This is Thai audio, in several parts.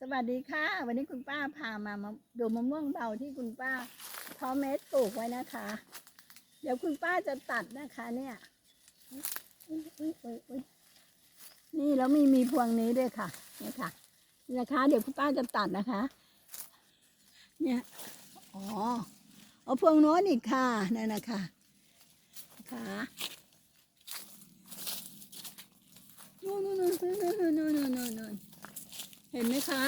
สวัสดีค่ะ วันนี้คุณป้าพามามาดูมะม่วงเบาที่คุณป้าเพาะเม็ดปลูกไว้นะคะ เดี๋ยวคุณป้าจะตัดนะคะ เนี่ยนี่แล้วมีมีพวงนี้ด้วยค่ะนี่ค่ะนี่ะคะ เดี๋ยวคุณป้าจะตัดนะคะ เนี่ยอ๋อเอาพวงโน้นอีกค่ะนั่นนะคะค่ะนู่นน่นน่นน่นน เห็นไหมคะ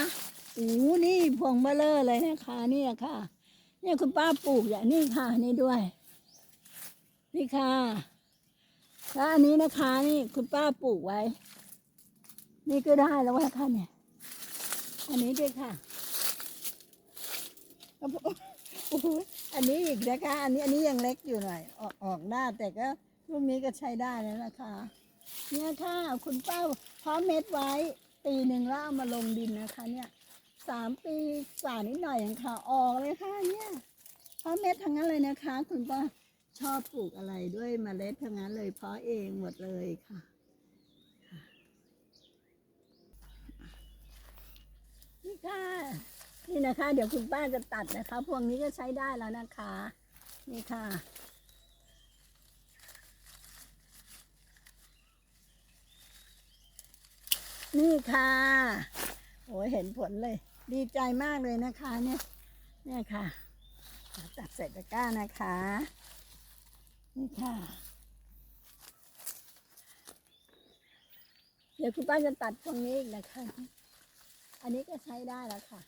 โอ้นี่พวงเบลเลอร์เลยนะคะเนี่ยค่ะ เนี่ยคุณป้าปลูกอย่างนี้ค่ะนี่ด้วย นี่ค่ะแล้วอันนี้นะคะนี่คุณป้าปลูกไว้ นี่ก็ได้แล้วว่าค่ะเนี่ยอันนี้ด้วยค่ะอันนี้อีกนะคะ อันนี้อันนี้ยังเล็กอยู่หน่อย ออกออกหน้าแต่ก็ลูกนี้ก็ใช้ได้แล้วนะคะ เนี่ยค่ะ คุณป้าเพาะเม็ดไว้ ปีหนึ่งแล้วเอามาลงดินนะคะเนี่ยสามปีกว่านิดหน่อยเองค่ะ ออกเลยค่ะเนี่ยเพราะเม็ดทั้งนั้นเลยนะคะ คุณป้าชอบปลูกอะไรด้วยเมล็ดทั้งนั้นเลยเพาะเองหมดเลยค่ะนี่ค่ะนี่นะคะ เดี๋ยวคุณป้าจะตัดนะคะ พวกนี้ก็ใช้ได้แล้วนะคะ นี่ค่ะ นี่ค่ะ โอ้ยเห็นผลเลย ดีใจมากเลยนะคะเนี่ยเนี่ยค่ะตัดใส่ตะกร้านะคะ นี่ค่ะ เดี๋ยวคุณป้าจะตัดตรงนี้อีกนะคะ อันนี้ก็ใช้ได้แล้วค่ะ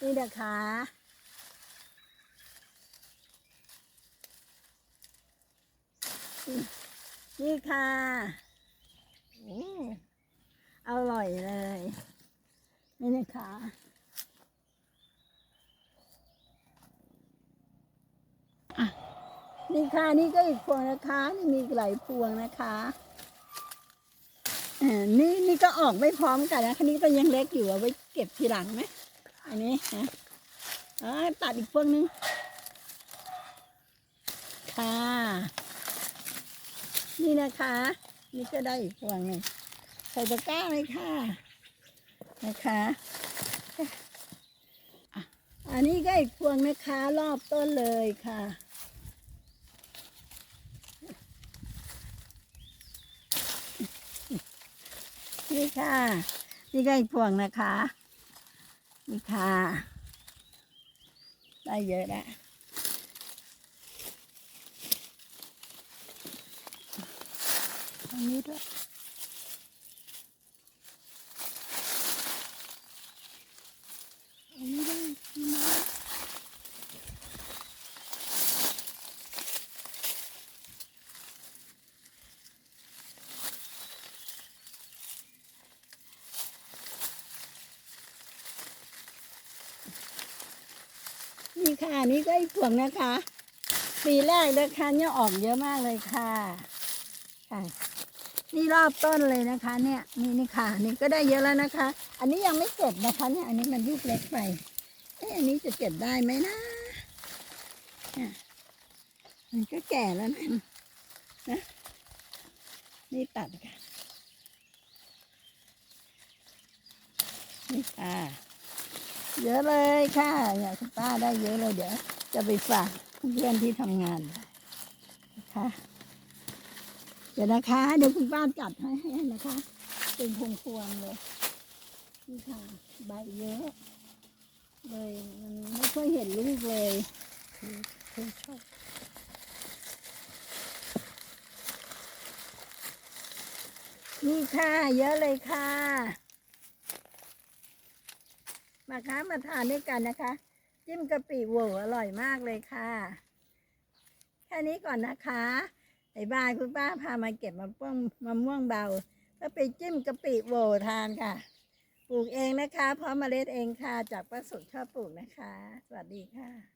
นี่นะคะ นี่ค่ะอืมอร่อยเลย นี่นะคะอะนี่ค่ะนี่ก็อีกพวงนะคะ นี่มีหลายพวงนะคะอ่านี่นี่ก็ออกไม่พร้อมกันนะคะนี่ก็ยังเล็กอยู่เอาไว้เก็บทีหลังไหมอันนี้นะอ่าตัดอีกพวงนึงค่ะ นี่นะคะ นี่ก็ได้อีกพวงหนึ่งใส่ตะกร้าเลยค่ะ นะคะ อันนี้ก็อีกพวงนะคะรอบต้นเลยค่ะนี่ค่ะ นี่ก็อีกพวงนะคะ นี่ค่ะ ได้เยอะแล้ว ตรงนี้ด้วยนนี้ด้วยนี่นะนี่ค่ะนี่ก็อีกพวงนะคะ ปีแรกนะคะเนี่ยออกเยอะมากเลยค่ะค่ะ นี่รอบต้นเลยนะคะ เนี่ยนี่นี่ค่ะนี่ก็ได้เยอะแล้วนะคะ อันนี้ยังไม่เก็บนะคะเนี่ยอันนี้มันลูกเล็กไปเอ๊ะอันนี้จะเก็บได้ไหมนะเนี่ยมันก็แก่แล้วนะนะนี่ตัดค่ะนี่ค่ะเยอะเลยค่ะเนี่ยคุณป้าได้เยอะเลยเดี๋ยวจะไปฝากเพื่อนที่ทำงานนะคะ เดี๋ยวนะคะเดี๋ยวคุณป้าจัดให้นะคะ เป็นพวงพวงเลยนี่ค่ะใบเยอะ เลยมันไม่ค่อยเห็นลูกเลยคือชอบนี่ค่ะ เยอะเลยค่ะ มาคะมาทานด้วยกันนะคะ จิ้มกะปิโวอร่อยมากเลยค่ะ แค่นี้ก่อนนะคะ ไอ้บ้านคุณป้าพามาเก็บมะม่วงมะม่วงเบา ก็ไปจิ้มกะปิโหวทานค่ะ ปลูกเองนะคะ เพราะเมล็ดเองค่ะ จากป้าสุดชอบปลูกนะคะ สวัสดีค่ะ